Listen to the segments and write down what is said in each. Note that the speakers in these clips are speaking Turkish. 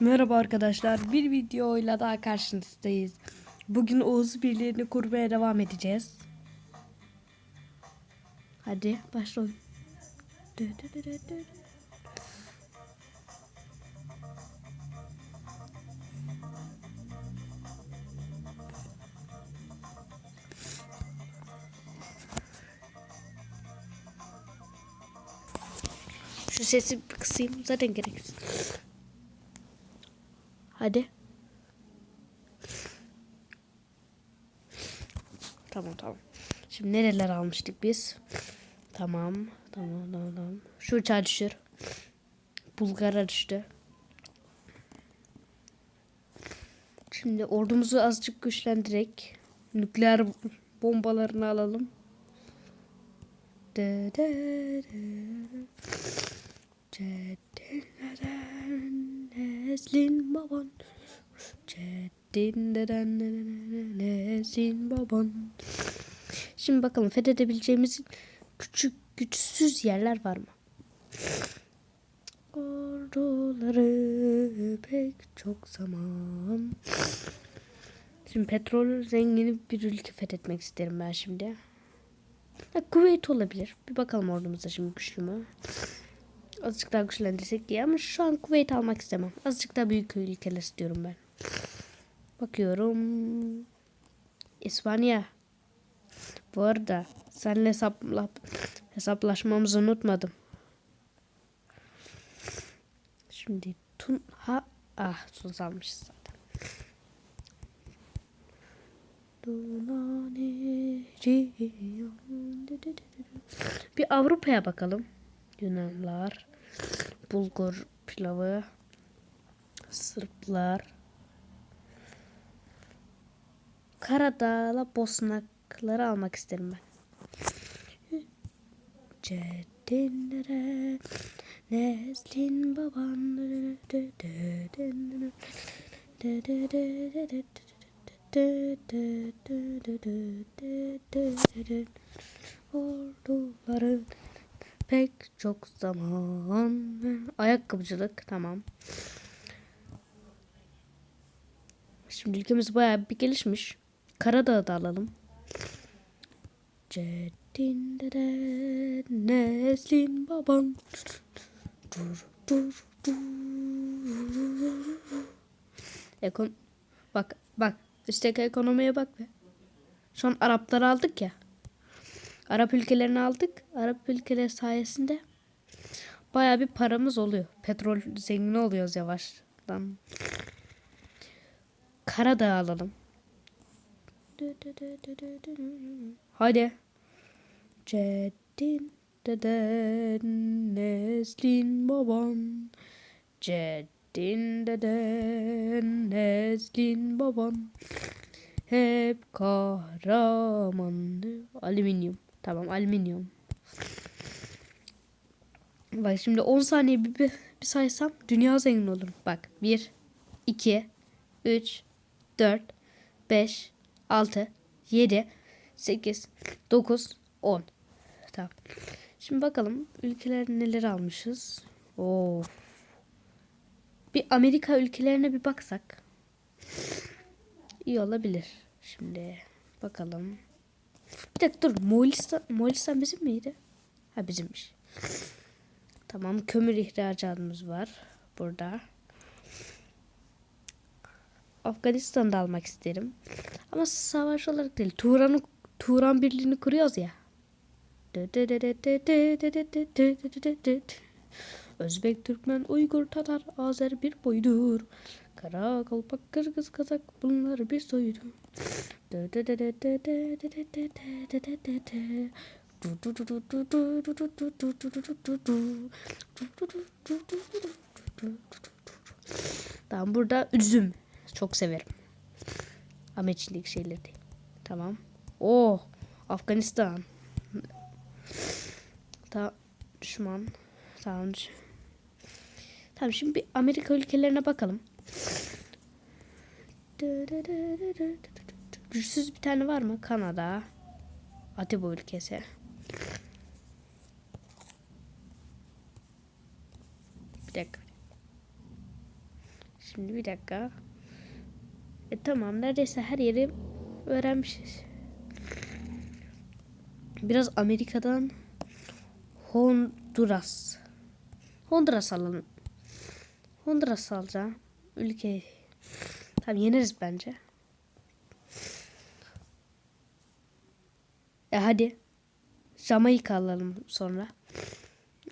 Merhaba arkadaşlar. Bir videoyla daha karşınızdayız. Bugün Oğuz birliğini kurmaya devam edeceğiz. Hadi dö. Şu sesi kısayım. Zaten gereksiz. Hadi. Tamam tamam. Şimdi nereler almıştık biz? Tamam. Tamam tamam tamam. Şu uçağa düşür. Bulgar'a düştü. Şimdi ordumuzu azıcık güçlendirek. Nükleer bombalarını alalım. De de de. Ceddinlerden Neslin baban Ceddinlerden Neslin baban Şimdi bakalım fethedebileceğimiz küçük güçsüz yerler var mı? Orduları pek çok zaman Şimdi petrol zengini bir ülke fethetmek isterim ben şimdi. Ha, Kuveyt olabilir. Bir bakalım ordumuzda şimdi güçlü mü? Azıcık daha güçlendirsek diye ama şu an Kuveyt almak istemem. Azıcık daha büyük ülkeler istiyorum ben. Bakıyorum. İspanya. Bu arada seninle hesapla, hesaplaşmamızı unutmadım. Şimdi Tun ha ah Tun almışız zaten. Bir Avrupa'ya bakalım. Yunanlar, Bulgur pilavı, Sırplar, Karadağ'la Bosnakları almak isterim ben. Ceddinlere Neslin baban Orduları pek çok zaman ayakkabıcılık tamam. Şimdi ülkemiz bayağı bir gelişmiş. Karadağ'ı da alalım. Ceddinde de neslin baban. Dur dur dur. Ekon bak bak üstteki ekonomiye bak be. An Arapları aldık ya. Arap ülkelerini aldık. Arap ülkeleri sayesinde baya bir paramız oluyor. Petrol zengini oluyoruz yavaştan. Karadağ alalım. Hadi. Ceddin deden neslin baban. Ceddin deden neslin baban. Hep kahraman. Alüminyum. Tamam alüminyum. Bak şimdi 10 saniye bir, bir, bir saysam dünya zengin olurum. Bak 1, 2, 3, 4, 5, 6, 7, 8, 9, 10. Tamam. Şimdi bakalım ülkeler neler almışız. Oo. Bir Amerika ülkelerine bir baksak. İyi olabilir. Şimdi bakalım. Bir dakika dur. Moğolistan, Moğolistan bizim miydi? Ha bizimmiş. Tamam kömür ihracatımız var burada. Afganistan'da almak isterim. Ama savaş olarak değil. Turan'ı Turan birliğini kuruyoruz ya. Özbek, Türkmen, Uygur, Tatar, Azer bir boydur. Kara, Kalpak, Kırgız, Kazak bunlar bir soydu. Tamam burada üzüm. Çok severim. Ama içindeki şeyleri. Tamam. Oh. Afganistan. Ta düşman. Tamam. Tamam şimdi bir Amerika ülkelerine bakalım. Güçsüz bir tane var mı? Kanada. Atiba ülkesi. Bir dakika. Şimdi bir dakika. E tamam neredeyse her yeri öğrenmişiz. Biraz Amerika'dan Honduras. Honduras alalım. Honduras alacağım. Ülke. Tamam yeneriz bence. E hadi. Jamaika alalım sonra.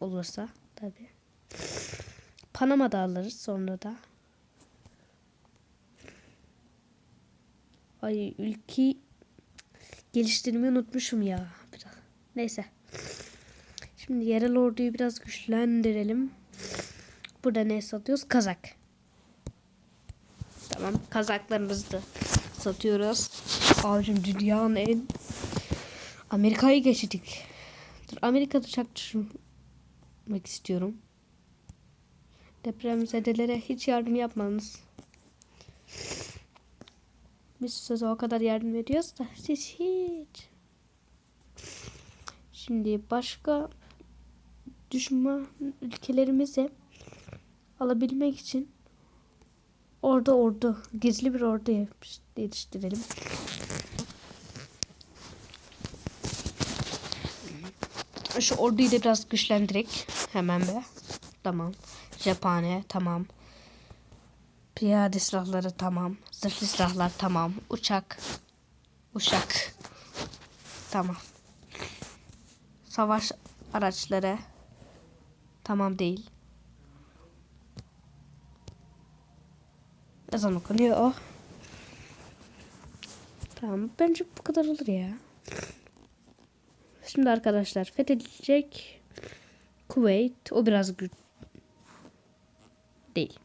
Olursa tabi. Panama da alırız sonra da. Ay ülke geliştirmeyi unutmuşum ya. Biraz. Neyse. Şimdi yerel orduyu biraz güçlendirelim. Burada ne satıyoruz? Kazak. Tamam. Kazaklarımızı da satıyoruz. Abicim dünyanın en Amerika'yı geçtik. Dur, Amerika'da düşürmek istiyorum. Depremzedelere hiç yardım yapmanız. Biz size o kadar yardım ediyoruz da siz hiç. Şimdi başka düşman ülkelerimize alabilmek için orada ordu, gizli bir ordu yetiştirelim. Şu orduyu da biraz güçlendirek hemen be. Tamam. Cephane tamam. Piyade silahları tamam. Zırhlı silahlar tamam. Uçak. Uçak. Tamam. Savaş araçları tamam değil. Ezan okunuyor. Tamam bence bu kadar olur ya. Şimdi arkadaşlar fethedilecek Kuveyt o biraz güç değil.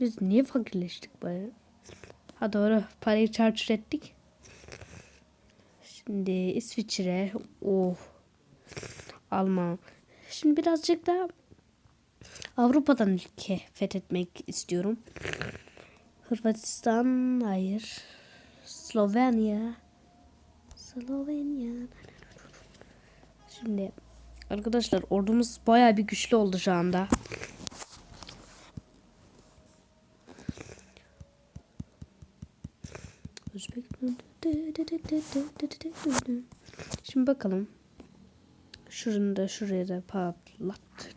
Biz niye fakirleştik böyle? Ha doğru parayı çarçur ettik. Şimdi İsviçre, oh, Alman. Şimdi birazcık da Avrupa'dan ülke fethetmek istiyorum. Hırvatistan, hayır. Slovenya. Slovenya. Şimdi arkadaşlar ordumuz baya bir güçlü oldu şu anda. Şimdi bakalım. Şurunu da şuraya da patlat.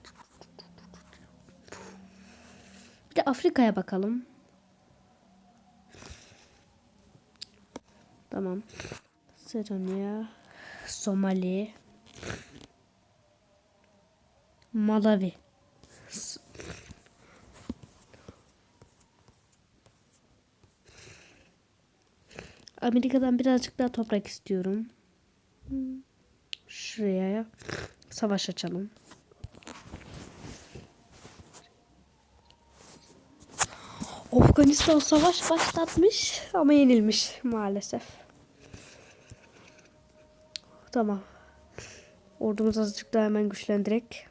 Bir de Afrika'ya bakalım. Tamam. Seronia, Somali, Malawi. Amerika'dan birazcık daha toprak istiyorum. Şuraya savaş açalım. Afganistan savaş başlatmış ama yenilmiş maalesef. Tamam. Ordumuz azıcık daha hemen güçlendirek.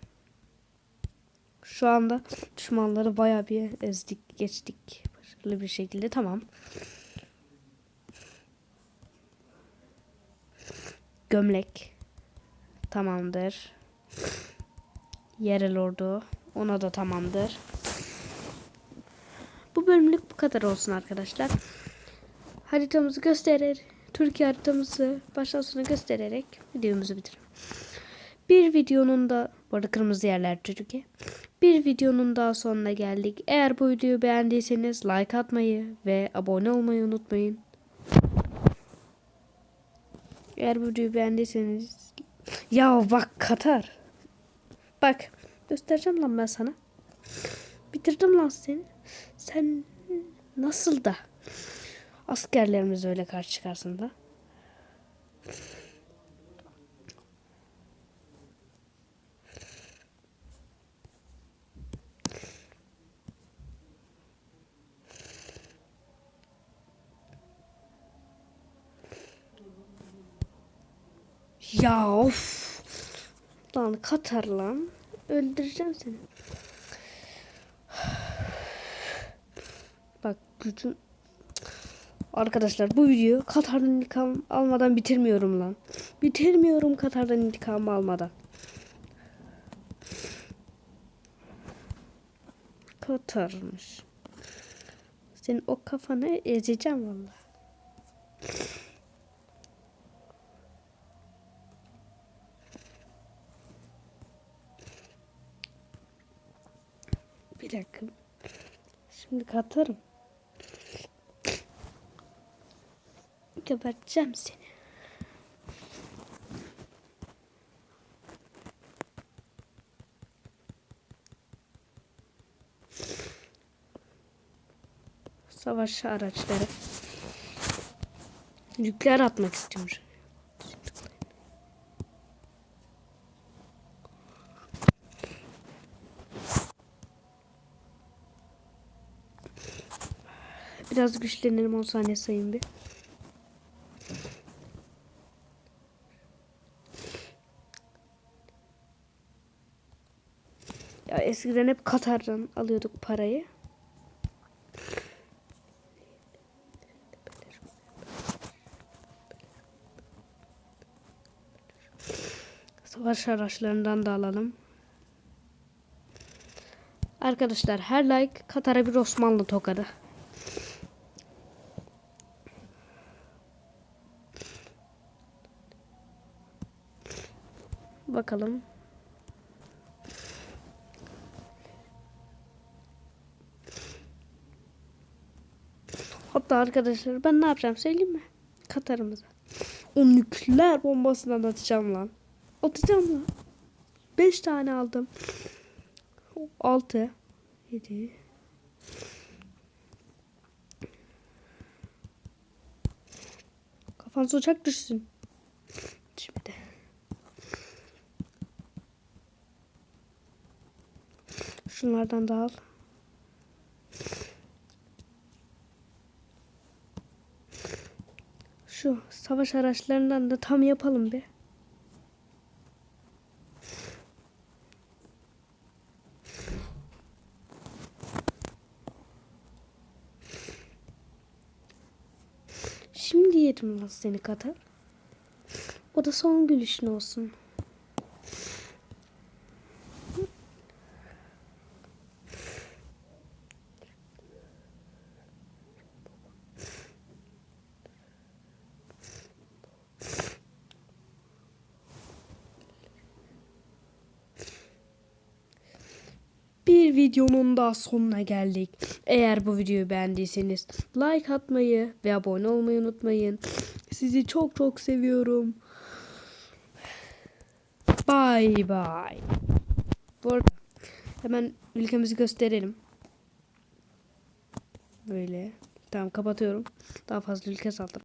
Şu anda düşmanları bayağı bir ezdik, geçtik. Başarılı bir şekilde tamam. Gömlek. Tamamdır. Yerel ordu. Ona da tamamdır. Bu bölümlük bu kadar olsun arkadaşlar. Haritamızı gösterir. Türkiye haritamızı baştan sona göstererek videomuzu bitirelim. Bir videonun da bu arada kırmızı yerler Türkiye. Bir videonun daha sonuna geldik. Eğer bu videoyu beğendiyseniz like atmayı ve abone olmayı unutmayın. Eğer bu videoyu beğendiyseniz ya bak Katar. Bak göstereceğim lan ben sana. Bitirdim lan seni. Sen nasıl da askerlerimiz öyle karşı çıkarsın da. Ya of. Lan Katar lan. Öldüreceğim seni. Bak gücün... Arkadaşlar bu video Katar'dan intikam almadan bitirmiyorum lan. Bitirmiyorum Katar'dan intikam almadan. Katar'mış. Senin o kafanı ezeceğim valla. Bir dakika. Şimdi katarım. Geberteceğim seni. Savaş araçları. Nükleer atmak istiyormuş. Biraz güçlenelim 10 saniye sayayım bir. Eskiden hep Katar'dan alıyorduk parayı. Savaş araçlarından da alalım. Arkadaşlar her like Katar'a bir Osmanlı tokadı. Bakalım. Hatta arkadaşlar ben ne yapacağım söyleyeyim mi? Katar'ımıza. O nükleer bombasından atacağım lan. Atacağım lan. 5 tane aldım. 6 7 Kafanıza uçak düşsün. Şimdi. Şunlardan da al. Şu savaş araçlarından da tam yapalım bir. Şimdi yerim lan seni Katar. O da son gülüşün olsun. Videonun daha sonuna geldik. Eğer bu videoyu beğendiyseniz like atmayı ve abone olmayı unutmayın. Sizi çok çok seviyorum. Bye bye. Bu arada hemen ülkemizi gösterelim. Böyle. Tamam kapatıyorum. Daha fazla ülke saldım.